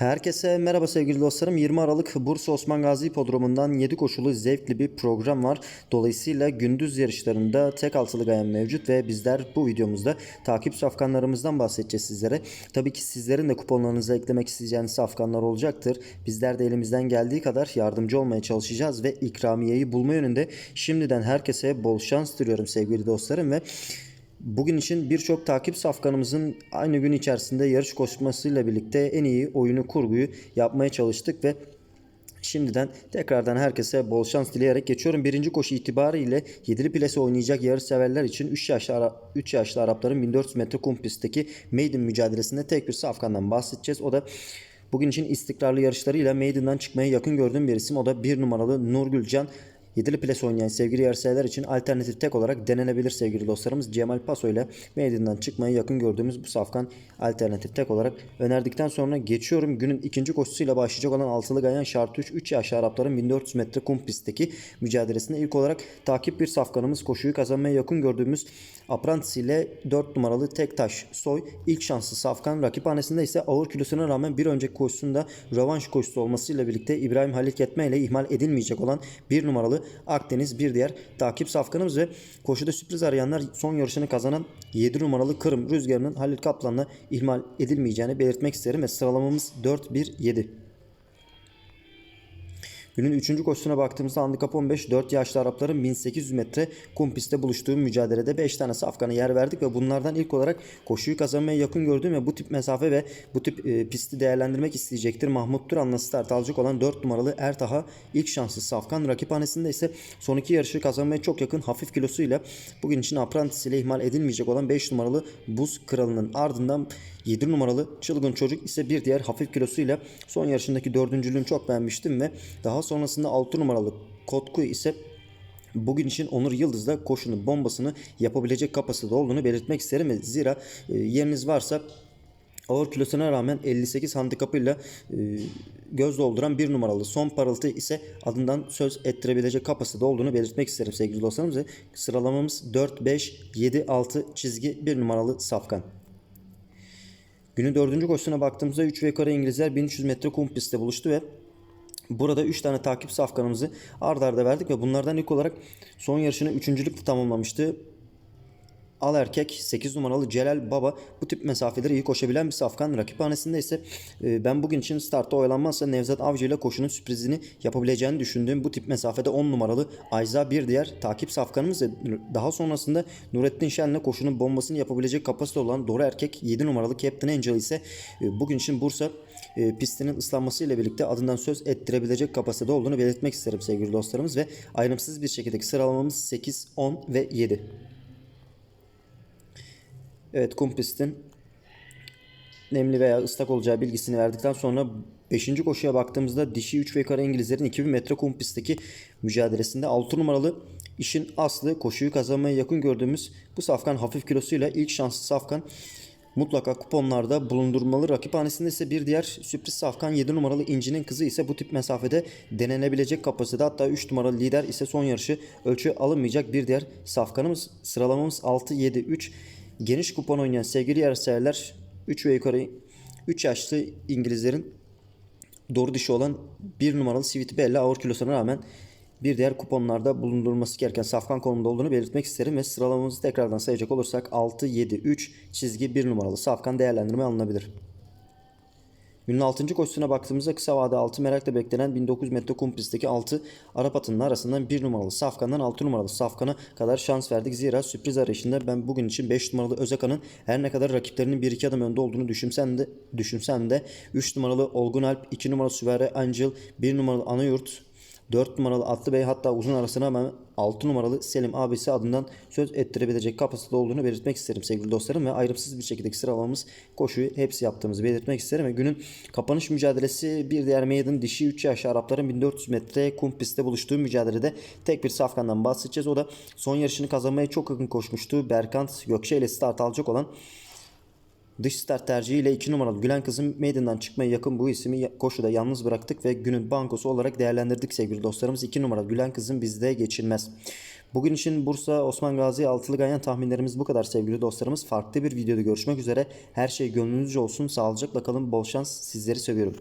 Herkese merhaba sevgili dostlarım. 20 Aralık Bursa Osman Gazi Hipodromu'ndan 7 koşulu zevkli bir program var. Dolayısıyla gündüz yarışlarında tek altılı gayen mevcut ve bizler bu videomuzda takip safkanlarımızdan bahsedeceğiz sizlere. Tabii ki sizlerin de kuponlarınıza eklemek isteyeceğiniz safkanlar olacaktır. Bizler de elimizden geldiği kadar yardımcı olmaya çalışacağız ve ikramiyeyi bulma yönünde şimdiden herkese bol şans diliyorum sevgili dostlarım ve Bugün için birçok takip safkanımızın aynı gün içerisinde yarış koşmasıyla birlikte en iyi oyunu kurguyu yapmaya çalıştık ve Şimdiden tekrardan herkese bol şans dileyerek geçiyorum. Birinci koşu itibariyle 7'li plase oynayacak yarış severler için 3 yaşlı, Ara- 3 yaşlı Arapların 1400 metre kum pistteki maiden mücadelesinde tek bir safkandan bahsedeceğiz. O da bugün için istikrarlı yarışlarıyla maiden'dan çıkmaya yakın gördüğüm bir isim. O da 1 numaralı Nurgül Can. Yedili ples oynayan sevgili yarışseverler için alternatif tek olarak denenebilir sevgili dostlarımız. Cemal Paso ile meydandan çıkmaya yakın gördüğümüz bu safkan alternatif tek olarak önerdikten sonra geçiyorum. Günün ikinci koşusuyla başlayacak olan altılı gayan şart 3 3 yaşlı Arapların 1400 metre kum pistteki mücadelesinde ilk olarak takip bir safkanımız koşuyu kazanmaya yakın gördüğümüz Apprentice ile 4 numaralı Tektaş Soy ilk şanslı safkan rakiphanesinde ise ağır kilosuna rağmen bir önceki koşusunda rövanş koşusu olmasıyla birlikte İbrahim Halil Ketme ile ihmal edilmeyecek olan 1 numaralı Akdeniz bir diğer takip safkanımız ve koşuda sürpriz arayanlar son yarışını kazanan 7 numaralı Kırım Rüzgarı'nın Halil Kaplan'la ihmal edilmeyeceğini belirtmek isterim ve sıralamamız 4-1-7. Günün 3. koşusuna baktığımızda handikap 15 4 yaşlı Arapların 1800 metre kum pistte buluştuğu mücadelede 5 tane safkana yer verdik ve bunlardan ilk olarak koşuyu kazanmaya yakın gördüğüm ve bu tip mesafe ve bu tip e, pisti değerlendirmek isteyecektir. Mahmut Turan'la start alacak olan 4 numaralı Ertaha ilk şanslı safkan rakiphanesinde ise son iki yarışı kazanmaya çok yakın hafif kilosuyla bugün için Apprentice ile ihmal edilmeyecek olan 5 numaralı Buz Kralı'nın ardından 7 numaralı Çılgın Çocuk ise bir diğer hafif kilosuyla son yarışındaki dördüncülüğünü çok beğenmiştim ve daha sonrasında 6 numaralı Kotku ise Bugün için Onur Yıldız'da koşunun bombasını yapabilecek kapasitede olduğunu belirtmek isterim. Zira e, yeriniz varsa ağır kilosuna rağmen 58 handikapıyla e, göz dolduran bir numaralı son parıltı ise adından söz ettirebilecek kapasitede olduğunu belirtmek isterim sevgili dostlarım. Ve Sıralamamız 4, 5, 7, 6 çizgi bir numaralı safkan. Günün dördüncü koşusuna baktığımızda 3 ve yukarı İngilizler 1300 metre kum pistte buluştu ve Burada 3 tane takip safkanımızı ard arda verdik ve bunlardan ilk olarak son yarışını üçüncülükle tamamlamıştı. Al erkek 8 numaralı Celal Baba bu tip mesafeleri iyi koşabilen bir safkan. Rakiphanesinde ise e, ben bugün için startta oyalanmazsa Nevzat Avcı ile koşunun sürprizini yapabileceğini düşündüğüm bu tip mesafede 10 numaralı Ayza bir diğer takip safkanımız. Daha sonrasında Nurettin Şen'le koşunun bombasını yapabilecek kapasite olan Dora Erkek 7 numaralı Captain Angel ise e, bugün için Bursa e, pistinin ıslanması ile birlikte adından söz ettirebilecek kapasitede olduğunu belirtmek isterim sevgili dostlarımız ve ayrımsız bir şekilde sıralamamız 8, 10 ve 7. Evet kum pistin nemli veya ıslak olacağı bilgisini verdikten sonra 5. koşuya baktığımızda dişi 3 ve yukarı İngilizlerin 2000 metre kum pistteki mücadelesinde 6 numaralı işin aslı koşuyu kazanmaya yakın gördüğümüz bu safkan hafif kilosuyla ilk şanslı safkan mutlaka kuponlarda bulundurmalı. Rakiphanesinde ise bir diğer sürpriz safkan 7 numaralı İnci'nin kızı ise bu tip mesafede denenebilecek kapasitede. Hatta 3 numaralı lider ise son yarışı ölçü alınmayacak bir diğer safkanımız. Sıralamamız 6-7-3. Geniş kupon oynayan sevgili yarışseverler 3 ve yukarı 3 yaşlı İngilizlerin doğru dişi olan 1 numaralı Sweet Bella ağır kilosuna rağmen bir diğer kuponlarda bulundurulması gereken safkan konumunda olduğunu belirtmek isterim ve sıralamamızı tekrardan sayacak olursak 6, 7, 3 çizgi 1 numaralı safkan değerlendirme alınabilir. Günün 6. koşusuna baktığımızda kısa vade 6 merakla beklenen 1900 metre kum pistteki 6 Arap atının arasından 1 numaralı Safkan'dan 6 numaralı Safkan'a kadar şans verdik. Zira sürpriz arayışında ben bugün için 5 numaralı Özakan'ın her ne kadar rakiplerinin 1-2 adım önde olduğunu düşünsem de, düşünsem de 3 numaralı Olgun Alp, 2 numaralı Süvare Angel, 1 numaralı Anayurt, 4 numaralı Atlı Bey hatta uzun arasına hemen 6 numaralı Selim abisi adından söz ettirebilecek kapasitede olduğunu belirtmek isterim sevgili dostlarım ve ayrımsız bir şekilde sıralamamız koşuyu hepsi yaptığımızı belirtmek isterim ve günün kapanış mücadelesi bir diğer maiden dişi 3 yaşlı Arapların 1400 metre kum pistte buluştuğu mücadelede tek bir safkandan bahsedeceğiz. O da son yarışını kazanmaya çok yakın koşmuştu. Berkant Gökçe ile start alacak olan Dış start tercihiyle 2 numaralı Gülen Kızım meydandan çıkmaya yakın bu ismi koşuda yalnız bıraktık ve günün bankosu olarak değerlendirdik sevgili dostlarımız. 2 numaralı Gülen Kızım bizde geçilmez. Bugün için Bursa Osman Gazi Altılı Ganyan tahminlerimiz bu kadar sevgili dostlarımız. Farklı bir videoda görüşmek üzere. Her şey gönlünüzce olsun. Sağlıcakla kalın. Bol şans. Sizleri seviyorum.